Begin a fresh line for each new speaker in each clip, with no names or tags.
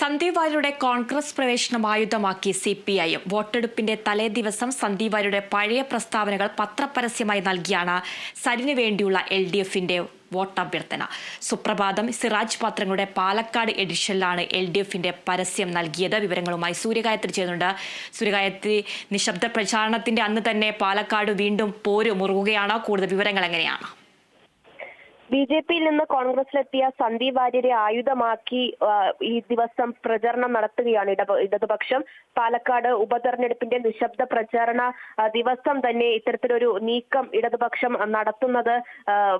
സന്ദീപ് വാര്യരുടെ കോൺഗ്രസ് പ്രവേശനം ആയുധമാക്കി സി പി ഐ എം വോട്ടെടുപ്പിന്റെ തലേദിവസം സന്ദീപ് വാര്യരുടെ പഴയ പ്രസ്താവനകൾ പത്രപരസ്യമായി നൽകിയാണ്. സരിന് വേണ്ടിയുള്ള എൽ ഡി എഫിന്റെ വോട്ടഭ്യർത്ഥന. സുപ്രഭാതം സിറാജ് പാത്രങ്ങളുടെ പാലക്കാട് എഡിഷനിലാണ് എൽ ഡി എഫിന്റെ പരസ്യം നൽകിയത്. വിവരങ്ങളുമായി സൂര്യഗായത്രി ചെയ്യുന്നുണ്ട് സൂര്യഗായത്രി നിശബ്ദ പ്രചാരണത്തിന്റെ അന്ന് തന്നെ പാലക്കാട് വീണ്ടും പോര് മുറുകുകയാണ്. കൂടുതൽ വിവരങ്ങൾ എങ്ങനെയാണ്?
ബി ജെ പിയിൽ നിന്ന് കോൺഗ്രസിലെത്തിയ സന്ദീപ് വാര്യരെ ആയുധമാക്കി ഈ ദിവസം പ്രചരണം നടത്തുകയാണ് ഇട ഇടതുപക്ഷം. പാലക്കാട് ഉപതെരഞ്ഞെടുപ്പിന്റെ നിശബ്ദ പ്രചാരണ ദിവസം തന്നെ ഇത്തരത്തിലൊരു നീക്കം ഇടതുപക്ഷം നടത്തുന്നത്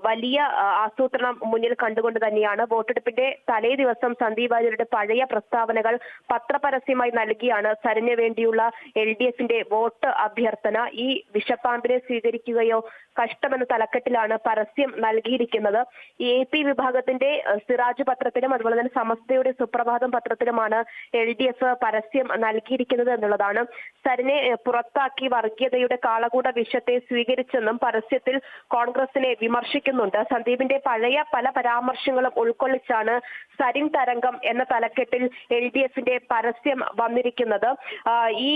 വലിയ ആസൂത്രണം മുന്നിൽ കണ്ടുകൊണ്ട് തന്നെയാണ്. വോട്ടെടുപ്പിന്റെ തലേ ദിവസം സന്ദീപ് വാര്യരുടെ പഴയ പ്രസ്താവനകൾ പത്രപരസ്യമായി നൽകിയാണ്. സരിന് വേണ്ടിയുള്ള എൽ ഡി എഫിന്റെ വോട്ട് അഭ്യർത്ഥന ഈ വിഷപ്പാമ്പിനെ സ്വീകരിക്കുകയോ കഷ്ടമെന്ന തലക്കെട്ടിലാണ് പരസ്യം നൽകിയിരിക്കുന്നത്. ഈ എ പി വിഭാഗത്തിന്റെ സിറാജ് പത്രത്തിലും അതുപോലെ തന്നെ സമസ്തയുടെ സുപ്രഭാതം പത്രത്തിലുമാണ് എൽ ഡി എഫ് പരസ്യം നൽകിയിരിക്കുന്നത് എന്നുള്ളതാണ്. സരിനെ പുറത്താക്കി വർഗീയതയുടെ കാളകൂട വിഷത്തെ സ്വീകരിച്ചെന്നും പരസ്യത്തിൽ കോൺഗ്രസിനെ വിമർശിക്കുന്നുണ്ട്. സന്ദീപിന്റെ പഴയ പല പരാമർശങ്ങളും ഉൾക്കൊള്ളിച്ചാണ് സരിൻ തരംഗം എന്ന തലക്കെട്ടിൽ എൽ ഡി എഫിന്റെ പരസ്യം വന്നിരിക്കുന്നത്. ഈ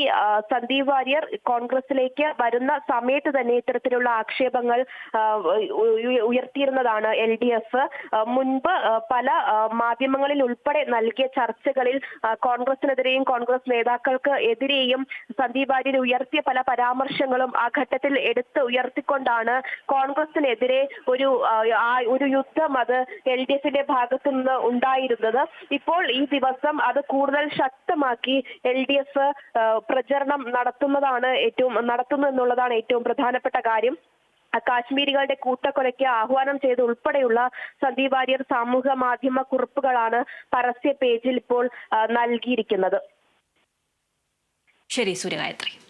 സന്ദീപ് വാര്യർ കോൺഗ്രസിലേക്ക് വരുന്ന സമയത്ത് തന്നെ ഇത്തരത്തിലുള്ള ആക്ഷേപങ്ങൾ ഉയർത്തിയിരുന്നതാണ് എൽ ഡി എഫ് മുൻപ് പല മാധ്യമങ്ങളിൽ ഉൾപ്പെടെ നൽകിയ ചർച്ചകളിൽ കോൺഗ്രസിനെതിരെയും കോൺഗ്രസ് നേതാക്കൾക്ക് എതിരെയും സന്ദീപ് വാര്യർ ഉയർത്തിയ പല പരാമർശങ്ങളും ആ ഘട്ടത്തിൽ എടുത്ത് ഉയർത്തിക്കൊണ്ടാണ് കോൺഗ്രസിനെതിരെ ഒരു ഒരു യുദ്ധം അത് എൽ ഡി എഫിന്റെ ഭാഗത്തു നിന്ന് ഉണ്ടായിരുന്നത്. ഇപ്പോൾ ഈ ദിവസം അത് കൂടുതൽ ശക്തമാക്കി എൽ ഡി എഫ് പ്രചരണം നടത്തുന്നതാണ് ഏറ്റവും നടത്തുന്നു എന്നുള്ളതാണ് ഏറ്റവും പ്രധാനപ്പെട്ട കാര്യം. കാശ്മീരികളുടെ കൂട്ടക്കൊലയ്ക്ക് ആഹ്വാനം ചെയ്ത് ഉൾപ്പെടെയുള്ള സന്ദീപ് വാര്യർ സാമൂഹ്യ മാധ്യമ കുറിപ്പുകളാണ് പരസ്യ പേജിൽ ഇപ്പോൾ നൽകിയിരിക്കുന്നത്.
ശരി സൂര്യഗായത്രി.